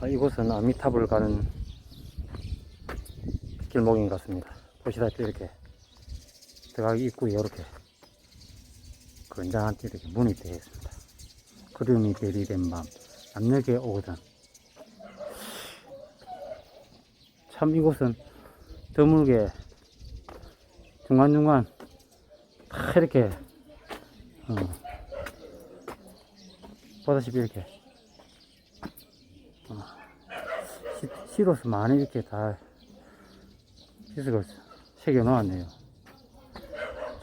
아, 이곳은 아미탑을 가는 길목인 것 같습니다. 보시다시피 이렇게 들어가기 입구에 이렇게 건장한 이렇게 문이 되어 있습니다. 구름이 대리된 밤 남녘에 오거든. 참 이곳은 드물게 중간중간 다 이렇게 어, 보다시피 이렇게 어, 시, 시로서 많이 이렇게 다 시석을 새겨 놓았네요.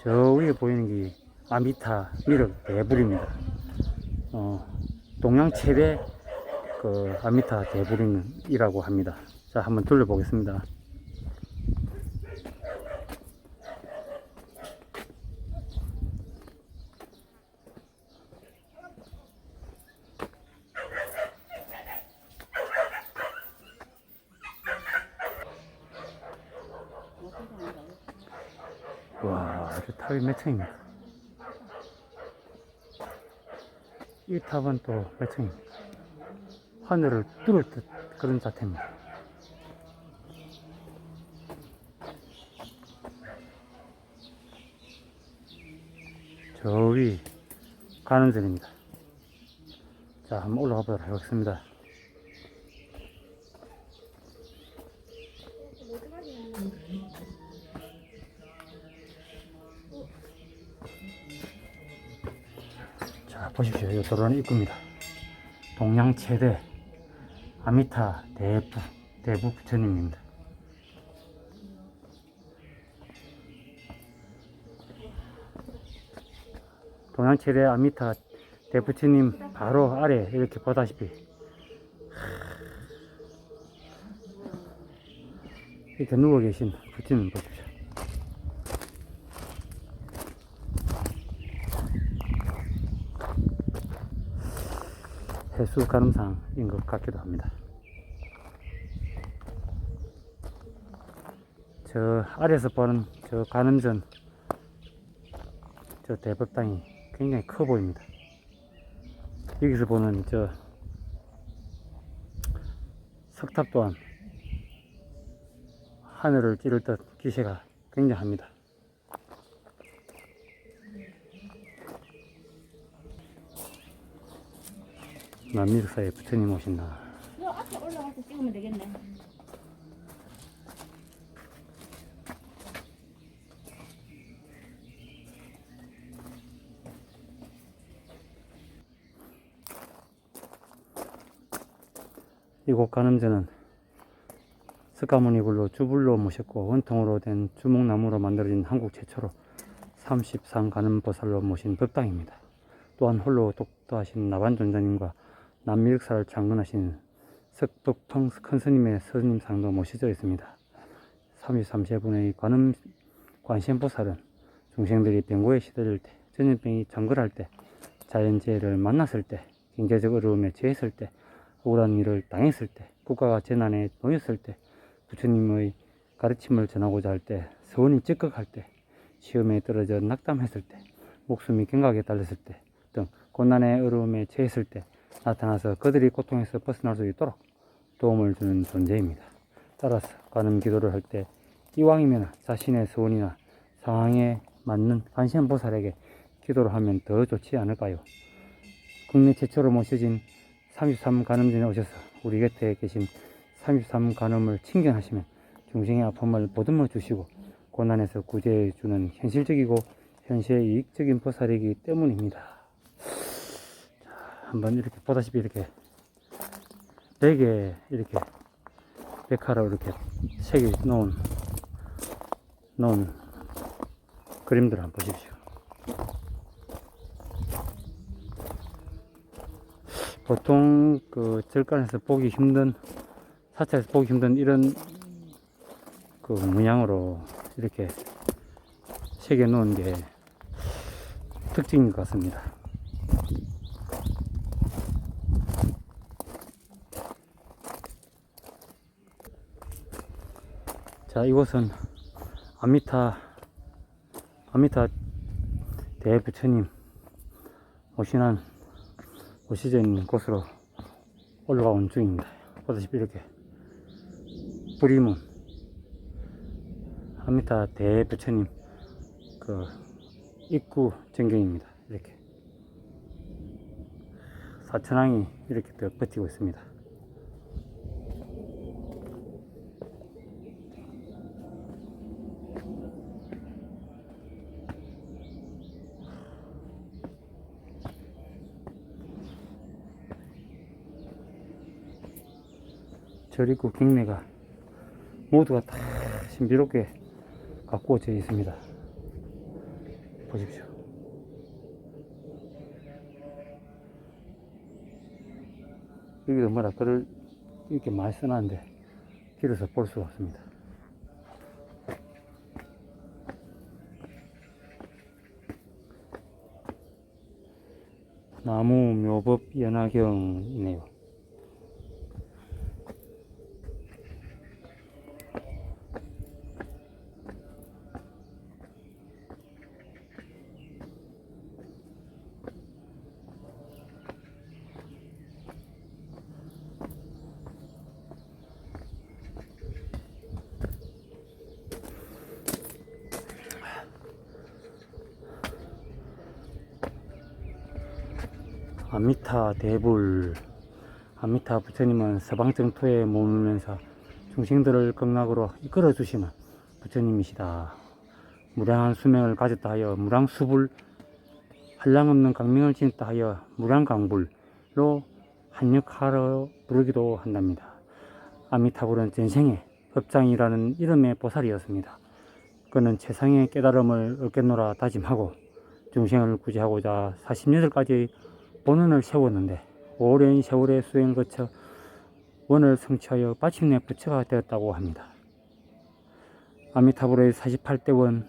저 위에 보이는 게 아미타 미륵 대불입니다. 어, 동양 최대 그 아미타 대불이라고 합니다. 자, 한번 둘러보겠습니다. 와, 저 탑이 몇 층입니까? 이 탑은 또 몇 층입니까? 하늘을 뚫을 듯 그런 자태입니다. 저 위 가는 전입니다. 자, 한번 올라가 보도록 하겠습니다. 보십시오. 이 도로는 입구입니다. 동양 최대 아미타 대부, 대부 부처님입니다. 동양 최대 아미타 대부처님 바로 아래 이렇게 보다시피 이렇게 누워 계신 부처님 보십시오. 해수 가름상인 것 같기도 합니다. 저 아래에서 보는 저 가늠전 저 대법당이 굉장히 커 보입니다. 여기서 보는 저 석탑 또한 하늘을 찌를 듯 기세가 굉장합니다. 남미사에 부처님 오신다. 저 앞에 올라가서 찍으면 되겠네. 이곳 가늠전은 스카모니불로 주불로 모셨고 원통으로 된 주목나무로 만들어진 한국 최초로 33 가늠보살로 모신 법당입니다. 또한 홀로 독도하신 나반존자님과 남미륵사를 창건하신 석덕통 큰 스님의 스님상도 모셔져 있습니다. 33세분의 관음 관심보살은 중생들이 병고에 시달릴 때, 전염병이 정글할 때, 자연재해를 만났을 때, 경제적 어려움에 처했을 때, 억울한 일을 당했을 때, 국가가 재난에 놓였을 때, 부처님의 가르침을 전하고자 할 때, 서원이 적극할 때, 시험에 떨어져 낙담했을 때, 목숨이 경각에 달렸을 때 등 고난의 어려움에 처했을 때 나타나서 그들이 고통에서 벗어날 수 있도록 도움을 주는 존재입니다. 따라서 관음 기도를 할 때 이왕이면 자신의 소원이나 상황에 맞는 관세음보살에게 기도를 하면 더 좋지 않을까요? 국내 최초로 모셔진 33 간음전에 오셔서 우리 곁에 계신 33 간음을 친견하시면 중생의 아픔을 보듬어 주시고 고난에서 구제해 주는 현실적이고 현시에 이익적인 보살이기 때문입니다. 자, 한번 이렇게 보다시피 이렇게 베개 이렇게 백화로 이렇게 색이 놓은 놓은 그림들 한번 보십시오. 보통 그 절간에서 보기 힘든 사찰에서 보기 힘든 이런 그 문양으로 이렇게 새겨 놓은 게 특징인 것 같습니다. 자, 이곳은 아미타, 아미타 대부처님 오신한, 오시전 곳으로 올라온 중입니다. 보다시피 이렇게 브리문 한미타 대부처님 그 입구 전경입니다. 이렇게 사천왕이 이렇게 더 버티고 있습니다. 절입구 경내가 모두가 다 신비롭게 가꾸어져 있습니다. 보십시오. 여기도 뭐라 글을 이렇게 많이 써놨는데 길에서 볼 수가 없습니다. 나무 묘법 연화경이네요. 아미타 대불 아미타 부처님은 서방정 토에 머물면서 중생들을 극락으로 이끌어 주시는 부처님이시다. 무량한 수명을 가졌다 하여 무량수불 한량 없는 강명을 지녔다 하여 무량강불로 한역하러 부르기도 한답니다. 아미타불은 전생에 법장이라는 이름의 보살이었습니다. 그는 최상의 깨달음을 얻겠노라 다짐하고 중생을 구제하고자 48가지 본원을 세웠는데 오랜 세월의 수행을 거쳐 원을 성취하여 마침내 부처가 되었다고 합니다. 아미타불의 48대 원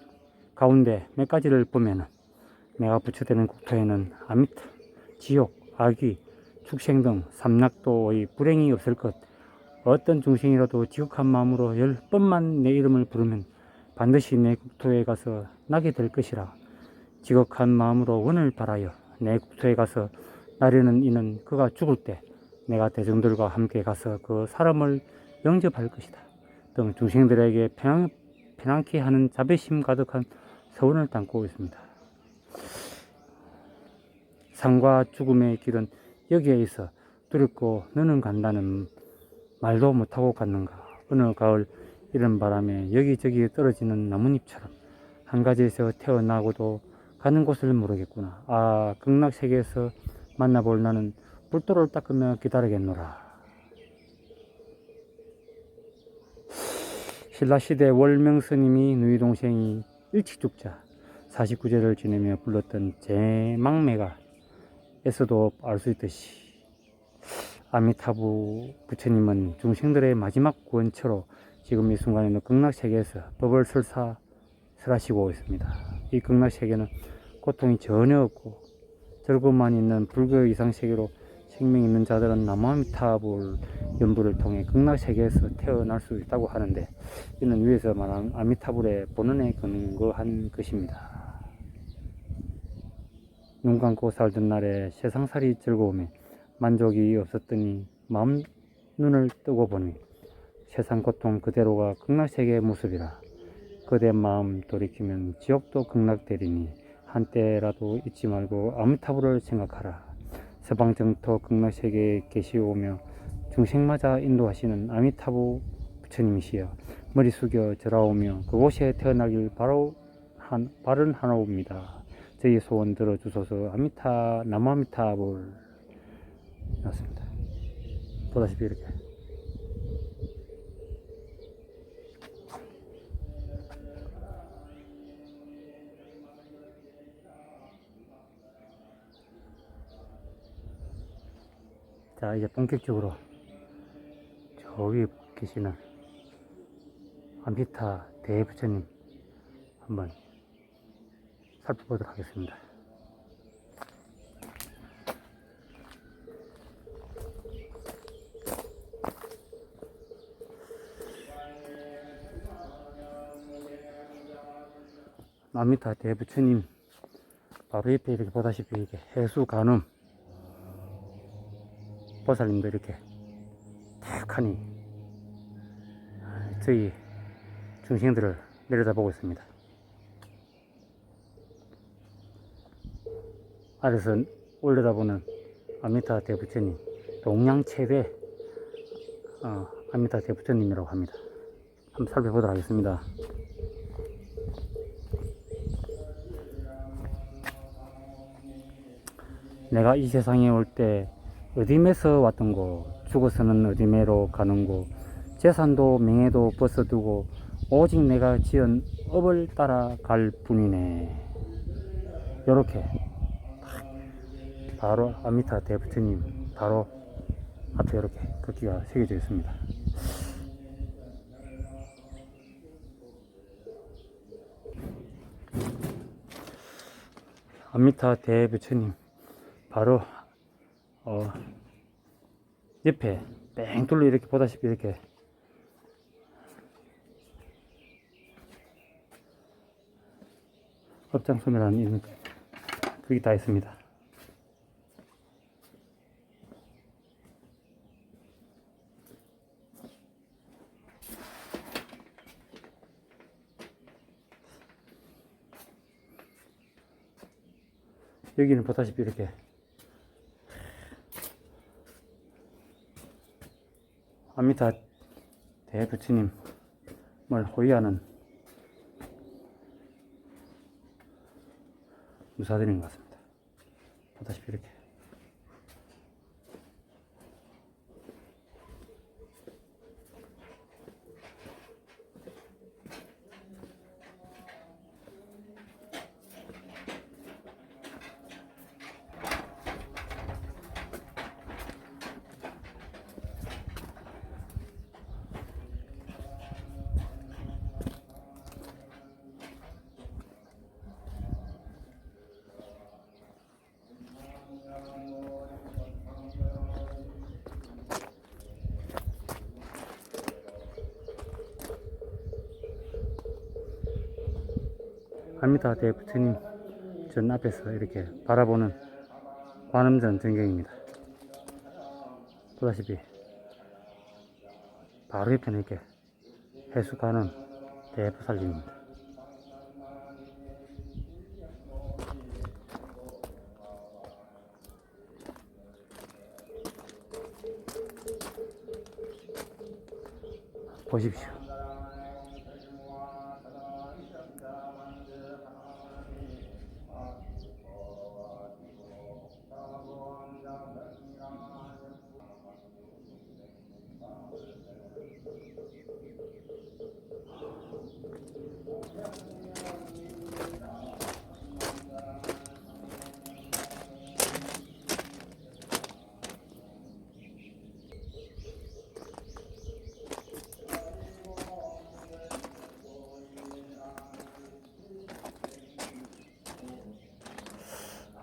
가운데 몇 가지를 보면은 내가 부처되는 국토에는 아미타, 지옥, 악귀, 축생 등 삼락도의 불행이 없을 것 어떤 중생이라도 지극한 마음으로 열 번만 내 이름을 부르면 반드시 내 국토에 가서 나게 될 것이라 지극한 마음으로 원을 바라여 내 국토에 가서 나려는 이는 그가 죽을 때 내가 대중들과 함께 가서 그 사람을 영접할 것이다. 등 중생들에게 편안, 편안케 하는 자비심 가득한 서원을 담고 있습니다. 삶과 죽음의 길은 여기에 있어 두렵고 너는 간다는 말도 못하고 갔는가. 어느 가을 이른 바람에 여기저기 떨어지는 나뭇잎처럼 한 가지에서 태어나고도 가는 곳을 모르겠구나. 아, 극락세계에서 만나볼 나는 불도를 닦으며 기다리겠노라. 신라시대 월명스님이 누이 동생이 일찍 죽자 49제를 지내며 불렀던 제망매가 에서도 알 수 있듯이 아미타부 부처님은 중생들의 마지막 구원처로 지금 이 순간에는 극락세계에서 법을 설사 설하시고 있습니다. 이 극락세계는 고통이 전혀 없고 즐거움만 있는 불교 이상 세계로 생명 있는 자들은 나무아미타불 연부를 통해 극락세계에서 태어날 수 있다고 하는데 이는 위에서 말한 아미타불의 본원에 근거한 것입니다. 눈 감고 살던 날에 세상살이 즐거움에 만족이 없었더니 마음 눈을 뜨고 보니 세상 고통 그대로가 극락세계의 모습이라 그대 마음 돌이키면 지옥도 극락되리니 한때라도 잊지 말고 아미타불을 생각하라. 서방정토 극락세계에 계시오며 중생마저 인도하시는 아미타부 부처님이시여 머리 숙여 절하오며 그곳에 태어나길 바로 한, 바른 하나옵니다. 저희 소원 들어주소서 아미타 나무아미타불 났습니다. 보다시피 이렇게 자 이제 본격적으로 저 위에 계시는 아미타 대부처님 한번 살펴보도록 하겠습니다. 아미타 대부처님 바로 옆에 이렇게 보다시피 이렇게 해수 간음 보살님도 이렇게 탁하니 저희 중생들을 내려다보고 있습니다. 아래서 올려다보는 아미타 대부처님, 동양 최대 어, 아미타 대부처님이라고 합니다. 한번 살펴보도록 하겠습니다. 내가 이 세상에 올 때 어디에서 왔던 거, 죽어서는 어디매로 가는 거, 재산도 명예도 벗어두고 오직 내가 지은 업을 따라 갈 뿐이네. 요렇게 바로 아미타 대부처님 바로 앞에 이렇게 글귀가 새겨져 있습니다. 아미타 대부처님 바로 어 옆에 뺑 둘러 이렇게 보다시피 이렇게 업장소매라는 이런 그게 다 있습니다. 여기는 보다시피 이렇게 아미타 대부처님을 호위하는 무사들인 것 같습니다. 보다시피 이렇게 아미타 대부처님 전 앞에서 이렇게 바라보는 관음전 전경입니다. 보다시피 바로 옆에는 이렇게 해수가는 대보살님입니다. 보십시오.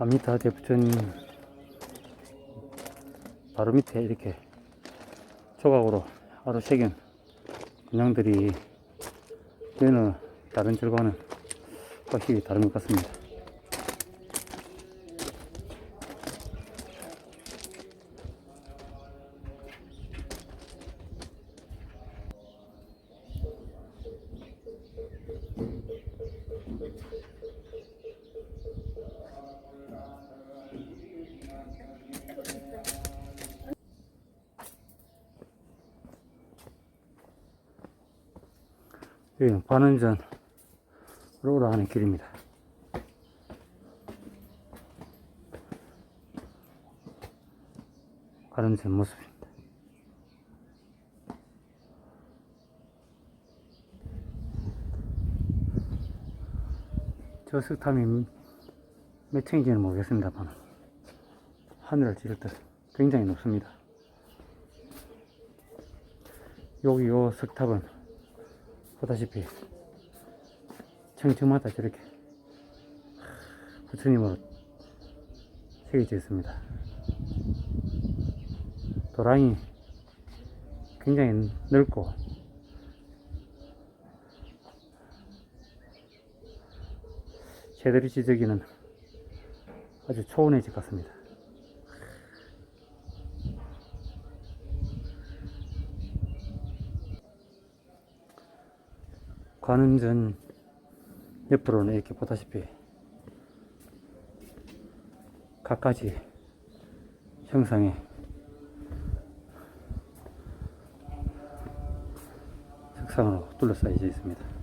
아미타 대부처님 바로 밑에 이렇게 조각으로 하루 새긴 문양들이 여느 다른 절과는 확실히 다른 것 같습니다. 여기는 관음전으로 올라가는 길입니다. 관음전 모습입니다. 저 석탑이 몇 층인지는 모르겠습니다만 하늘을 찌를 때 굉장히 높습니다. 여기 요 석탑은 보다시피 층층마다 저렇게 부처님으로 새겨져 있습니다. 도랑이 굉장히 넓고 새들이 지저귀는 아주 초원의 집 같습니다. 가는 전 옆으로는 이렇게 보다시피 갖가지 형상의 석상으로 둘러싸여져 있습니다.